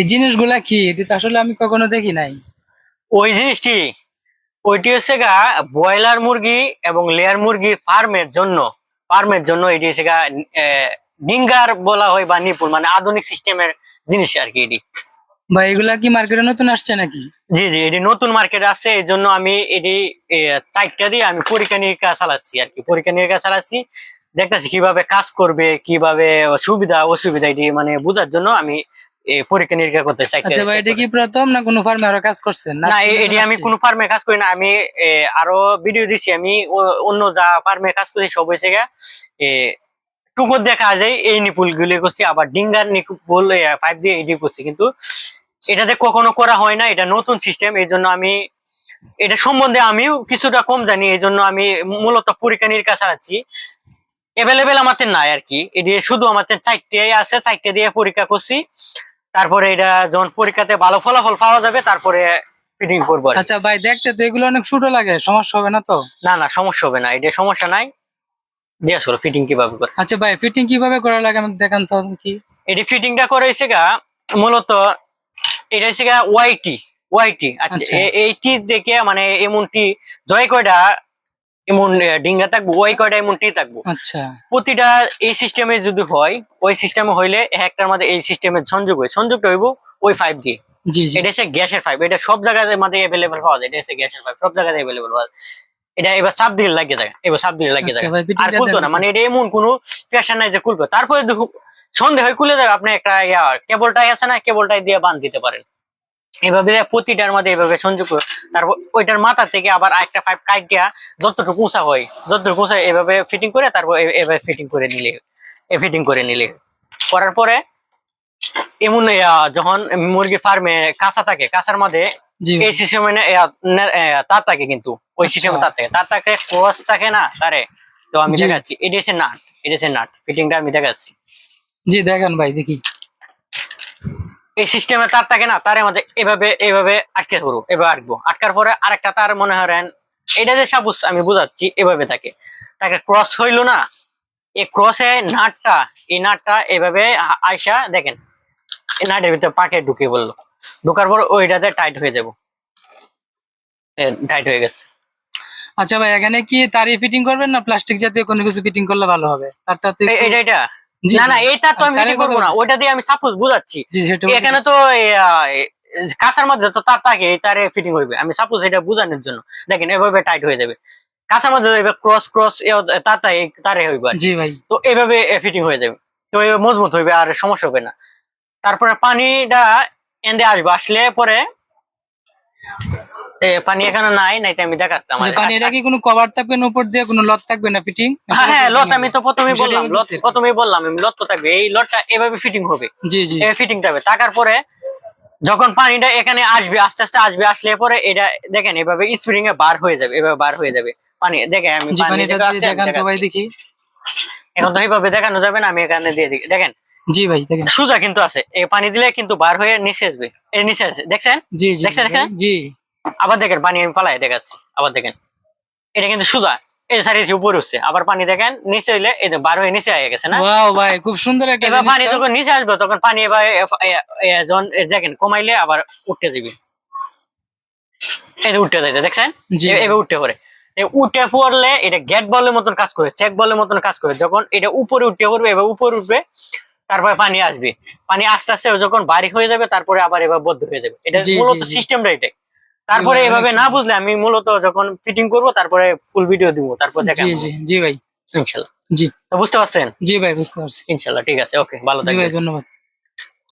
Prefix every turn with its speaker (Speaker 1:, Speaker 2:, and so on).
Speaker 1: এই জিনিসগুলা কি? এটা তো আসলে আমি কখনো দেখি নাই।
Speaker 2: ওই জিনিসটি ওইটি হচ্ছে গা ব্রয়লার মুরগি এবং লেয়ার মুরগি ফার্মের জন্য। ফার্মের জন্য এটি হচ্ছে গা ডিঙ্গার বলা হয় বা নিপুল মানে আধুনিক সিস্টেমের জিনিস আর কি এটি।
Speaker 1: বা এগুলা কি মার্কেটে নতুন আসছে নাকি?
Speaker 2: জি জি এটি নতুন মার্কেট আছে এই জন্য আমি এটি চারটা দিয়ে আমি পরীক্ষা নিরীক্ষা চালাচ্ছি আর কি। পরীক্ষা নিরীক্ষা চালাচ্ছি দেখতেছি কীভাবে কাজ করবে কীভাবে সুবিধা অসুবিধা এটি মানে বোঝার জন্য আমি পরীক্ষা নিরীক্ষা করতে চাই
Speaker 1: আচ্ছা ভাই এটা কি প্রথম না কোনো ফার্মে আরও কাজ করছেন?
Speaker 2: না এটি আমি কোনো ফার্মে কাজ করি না আমি আরও ভিডিও দিছি আমি অন্য যা ফার্মে কাজ করছি সব হয়েছে গা এ, টুকুর দেখা যায় এই নিপুল গুলি করছি আবার ডিঙ্গার নিপুল পাইপ দিয়ে এটি করছি কিন্তু এটাতে কখনো করা হয় না এটা নতুন সিস্টেম এই জন্য আমি এটা সম্বন্ধে আমিও কিছুটা কম জানি এই জন্য আমি মূলত পরীক্ষা নিরীক্ষা চালাচ্ছি। এভেলেবেল আমাদের নাই আর কি এটি শুধু আমাদের চারটে আছে চারটে দিয়ে পরীক্ষা করছি। তারপরে এটা যখন পরীক্ষাতে ভালো ফলাফল পাওয়া যাবে তারপরে ফিটিং করব
Speaker 1: আচ্ছা ভাই দেখতে তো এগুলো অনেক ছোট লাগে সমস্যা হবে না তো?
Speaker 2: না না সমস্যা হবে না এটা সমস্যা নাই। ফিটিং কীভাবে করে?
Speaker 1: আচ্ছা ভাই ফিটিং কীভাবে করা লাগে আমাকে দেখান তো কি?
Speaker 2: এটি ফিটিংটা করে হয়েছে গা মূলত এটা হচ্ছে গা ওয়াইটি ওয়াইটি আচ্ছা
Speaker 1: আচ্ছা।
Speaker 2: এইটি দেখে মানে এমনটি জয় কয়টা? এমন ডিঙ্গা থাকব ওই কয়টা এমন টি থাকব।
Speaker 1: আচ্ছা।
Speaker 2: প্রতিটা এই সিস্টেমে যদি হয় ওই সিস্টেমে হইলে একটার মধ্যে এই সিস্টেমের সংযোগ হয় সংযোগটা হইব ওই ফাইভ দিয়ে। এটা হচ্ছে গ্যাসের পাইপ এটা সব জায়গাতে মধ্যে অ্যাভেলেবল পাওয়া যায়। এটা হচ্ছে গ্যাসের পাইপ সব জায়গাতে অ্যাভেলেবল পাওয়া যায়। এটা এবার সাব দিলে লাগিয়ে যায় এবার সাব দিলে লাগিয়ে
Speaker 1: আচ্ছা ভাই, fitting
Speaker 2: আর খুলতো না। মানে এটা এমন কোনো প্রেশার নাই যে খুলবে। তারপরে সন্দেহ হয় খুলে যাবে আপনি একটা কেবলটাই আছে না? কেবলটাই দিয়ে বাঁধ দিতে পারেন। এভাবে প্রতিটার মধ্যে এভাবে সংযোগ তারপর ওইটার মাথা থেকে আবার একটা পাইপ কাটিয়া যতটুকু উঁচা হয় যতটুকু উঁচা এভাবে ফিটিং করে তারপর এভাবে ফিটিং করে নিলে এ ফিটিং করে নিলে। করার পরে এমন যখন মুরগি ফার্মে কাঁচা থাকে কাঁচার মধ্যে এই সিস্টেমে তার থাকে কিন্তু ওই
Speaker 1: আচ্ছা।
Speaker 2: সিস্টেমে তার থাকে। তার থাকে ক্রস থাকে না তারে? তো আমি দেখাচ্ছি এটা হচ্ছে নাট এটা হচ্ছে নাট ফিটিংটা আমি দেখাচ্ছি।
Speaker 1: জি দেখেন ভাই দেখি।
Speaker 2: এই সিস্টেমে তার থাকে না তার মধ্যে এভাবে এভাবে আটকে ধরো এভাবে আটবো। আটকার পরে আরেকটা তার মনে করেন এটা যে সাবুস আমি বুঝাচ্ছি এভাবে থাকে। তাকে ক্রস হইল না এই ক্রসে নাটটা এই নাটটা এভাবে আ- আইসা দেখেন এই নাটের ভিতরে পাকে ঢুকে বলল ঢোকার পর ওইটাতে টাইট হয়ে যাব। টাইট হয়ে গেছে।
Speaker 1: আচ্ছা ভাই এখানে কি তারই ফিটিং করবেন না প্লাস্টিক জাতীয় কোনো কিছু ফিটিং করলে ভালো হবে? তারটা
Speaker 2: এটা এটা। না না এইটা তো আমি করব না দিয়ে আমি সাপোজ বুঝাচ্ছি। এখানে তো কাঁচার মধ্যে তো তার থাকে তারে ফিটিং হইবে আমি সাপোজ এটা বোঝানোর জন্য। দেখেন এভাবে টাইট হয়ে যাবে। কাঁচার মধ্যে ক্রস ক্রস তার তারে হইবে
Speaker 1: জি ভাই।
Speaker 2: তো এইভাবে ফিটিং হয়ে যাবে। তো মজবুত হইবে আর সমস্যা হবে না। তারপরে পানিটা এন্দে আসবে। আসলে পরে পানি এখানে নাই নাইতে আমি দেখাতাম
Speaker 1: আচ্ছা পানি এটা কি কোনো কভার থাকবে না উপর দিয়ে কোনো থাকবে না ফিটিং
Speaker 2: হ্যাঁ হ্যাঁ লট আমি তো প্রথমেই বললাম লট। প্রথমেই বললাম আমি লট তো থাকবে এই লটটা এভাবে ফিটিং হবে।
Speaker 1: জি জি।
Speaker 2: ফিটিং থাকবে। থাকার পরে যখন পানিটা এখানে আসবে আস্তে আস্তে আসবে আসলে পরে এটা দেখেন এভাবে স্প্রিং এ বার হয়ে যাবে এভাবে বার হয়ে যাবে। পানি দেখেন আমি পানি।
Speaker 1: দেখি।
Speaker 2: এখন তো এইভাবে দেখানো যাবে না আমি এখানে দিয়ে দিই। দেখেন
Speaker 1: জি ভাই দেখেন।
Speaker 2: সোজা কিন্তু আছে। এই পানি দিলে কিন্তু বার হয়ে নিচে আসবে। এই নিচে আছে দেখছেন?
Speaker 1: জি জি
Speaker 2: দেখছেন, দেখছেন?
Speaker 1: জি।
Speaker 2: আবার দেখেন পানি আমি পালাই দেখাচ্ছি। আবার দেখেন এটা কিন্তু সোজা। এই সাইড উপরে উঠছে। আবার পানি দেখেন নিচে হইলে এই বার হয়ে নিচে হয়ে গেছে না?
Speaker 1: ওয়াও ভাই খুব সুন্দর একটা
Speaker 2: এবার পানি যখন নিচে আসবে তখন পানি এবার যখন দেখেন কমাইলে আবার উঠতে যাবে এটা উঠতে যাইতে দেখছেন? এবার উঠতে পারে উঠে পড়লে এটা গেট বলের মতন কাজ করে চেক বলের মতন কাজ করে। যখন এটা উপরে উঠতে পড়বে এবার উপরে উঠবে তারপরে পানি আসবে। পানি আস্তে আস্তে যখন বাড়ি হয়ে যাবে তারপরে আবার এবার বদ্ধ হয়ে যাবে। এটা মূলত। সিস্টেমটা এটাই। তারপরে
Speaker 1: জি,
Speaker 2: এভাবে না বুঝলে আমি মূলত যখন ফিটিং করব তারপরে ফুল ভিডিও দিব তারপর
Speaker 1: জি
Speaker 2: দেখাবো।
Speaker 1: জি জি ভাই।
Speaker 2: ইনশাআল্লাহ
Speaker 1: জি।
Speaker 2: তো বুঝতে পারছেন?
Speaker 1: জি ভাই বুঝতে পারছি।
Speaker 2: ইনশাআল্লাহ ঠিক আছে ওকে ভালো
Speaker 1: জি
Speaker 2: থাকবেন।
Speaker 1: ভাই ধন্যবাদ।